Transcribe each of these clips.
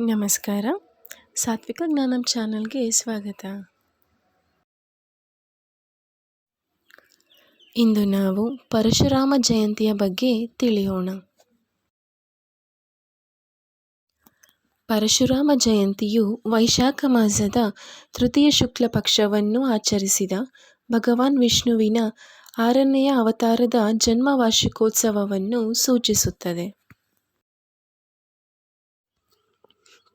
ನಮಸ್ಕಾರ. ಸಾತ್ವಿಕ ಜ್ಞಾನಂ ಚಾನಲ್ಗೆ ಸ್ವಾಗತ. ಇಂದು ನಾವು ಪರಶುರಾಮ ಜಯಂತಿಯ ಬಗ್ಗೆ ತಿಳಿಯೋಣ. ಪರಶುರಾಮ ಜಯಂತಿಯು ವೈಶಾಖ ಮಾಸದ ತೃತೀಯ ಶುಕ್ಲ ಪಕ್ಷವನ್ನು ಆಚರಿಸಿದ ಭಗವಾನ್ ವಿಷ್ಣುವಿನ ಆರನೆಯ ಅವತಾರದ ಜನ್ಮ ವಾರ್ಷಿಕೋತ್ಸವವನ್ನು ಸೂಚಿಸುತ್ತದೆ.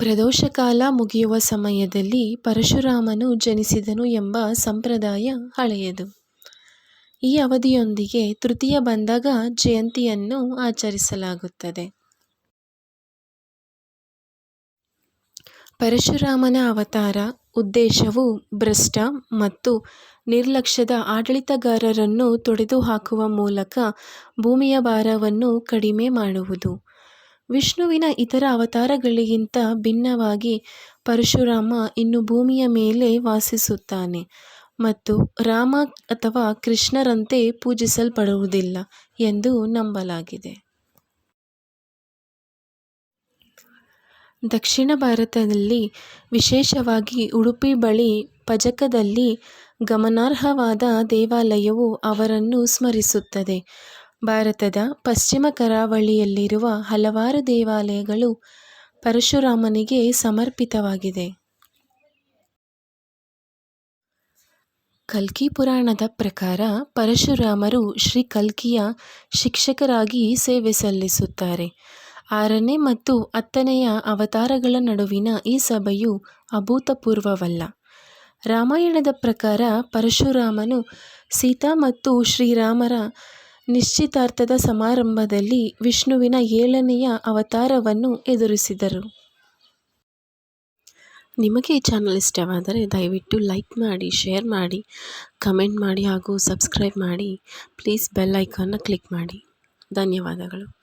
ಪ್ರದೋಷಕಾಲ ಮುಗಿಯುವ ಸಮಯದಲ್ಲಿ ಪರಶುರಾಮನು ಜನಿಸಿದನು ಎಂಬ ಸಂಪ್ರದಾಯ ಹಳೆಯದು. ಈ ಅವಧಿಯೊಂದಿಗೆ ತೃತೀಯ ಬಂದಾಗ ಜಯಂತಿಯನ್ನು ಆಚರಿಸಲಾಗುತ್ತದೆ. ಪರಶುರಾಮನ ಅವತಾರ, ಉದ್ದೇಶವು ಭ್ರಷ್ಟ ಮತ್ತು ನಿರ್ಲಕ್ಷ್ಯದ ಆಡಳಿತಗಾರರನ್ನು ತೊಡೆದುಹಾಕುವ ಮೂಲಕ ಭೂಮಿಯ ಭಾರವನ್ನು ಕಡಿಮೆ ಮಾಡುವುದು. ವಿಷ್ಣುವಿನ ಇತರ ಅವತಾರಗಳಿಗಿಂತ ಭಿನ್ನವಾಗಿ ಪರಶುರಾಮ ಇನ್ನು ಭೂಮಿಯ ಮೇಲೆ ವಾಸಿಸುತ್ತಾನೆ ಮತ್ತು ರಾಮ ಅಥವಾ ಕೃಷ್ಣರಂತೆ ಪೂಜಿಸಲ್ಪಡುವುದಿಲ್ಲ ಎಂದು ನಂಬಲಾಗಿದೆ. ದಕ್ಷಿಣ ಭಾರತದಲ್ಲಿ ವಿಶೇಷವಾಗಿ ಉಡುಪಿ ಬಳಿ ಪಜಕದಲ್ಲಿ ಗಮನಾರ್ಹವಾದ ದೇವಾಲಯವು ಅವರನ್ನು ಸ್ಮರಿಸುತ್ತದೆ. ಭಾರತದ ಪಶ್ಚಿಮ ಕರಾವಳಿಯಲ್ಲಿರುವ ಹಲವಾರು ದೇವಾಲಯಗಳು ಪರಶುರಾಮನಿಗೆ ಸಮರ್ಪಿತವಾಗಿದೆ. ಕಲ್ಕಿ ಪುರಾಣದ ಪ್ರಕಾರ ಪರಶುರಾಮರು ಶ್ರೀ ಕಲ್ಕಿಯ ಶಿಕ್ಷಕರಾಗಿ ಸೇವೆ ಸಲ್ಲಿಸುತ್ತಾರೆ. ಆರನೇ ಮತ್ತು ಹತ್ತನೆಯ ಅವತಾರಗಳ ನಡುವಿನ ಈ ಸಭೆಯು ಅಭೂತಪೂರ್ವವಲ್ಲ. ರಾಮಾಯಣದ ಪ್ರಕಾರ ಪರಶುರಾಮನು ಸೀತಾ ಮತ್ತು ಶ್ರೀರಾಮರ ನಿಶ್ಚಿತಾರ್ಥದ ಸಮಾರಂಭದಲ್ಲಿ ವಿಷ್ಣುವಿನ ಏಳನೆಯ ಅವತಾರವನ್ನು ಎದುರಿಸಿದರು. ನಿಮಗೆ ಈ ಚಾನಲ್ ಇಷ್ಟವಾದರೆ ದಯವಿಟ್ಟು ಲೈಕ್ ಮಾಡಿ, ಶೇರ್ ಮಾಡಿ, ಕಮೆಂಟ್ ಮಾಡಿ ಹಾಗೂ ಸಬ್ಸ್ಕ್ರೈಬ್ ಮಾಡಿ. ಪ್ಲೀಸ್ ಬೆಲ್ ಐಕಾನ್ನ ಕ್ಲಿಕ್ ಮಾಡಿ. ಧನ್ಯವಾದಗಳು.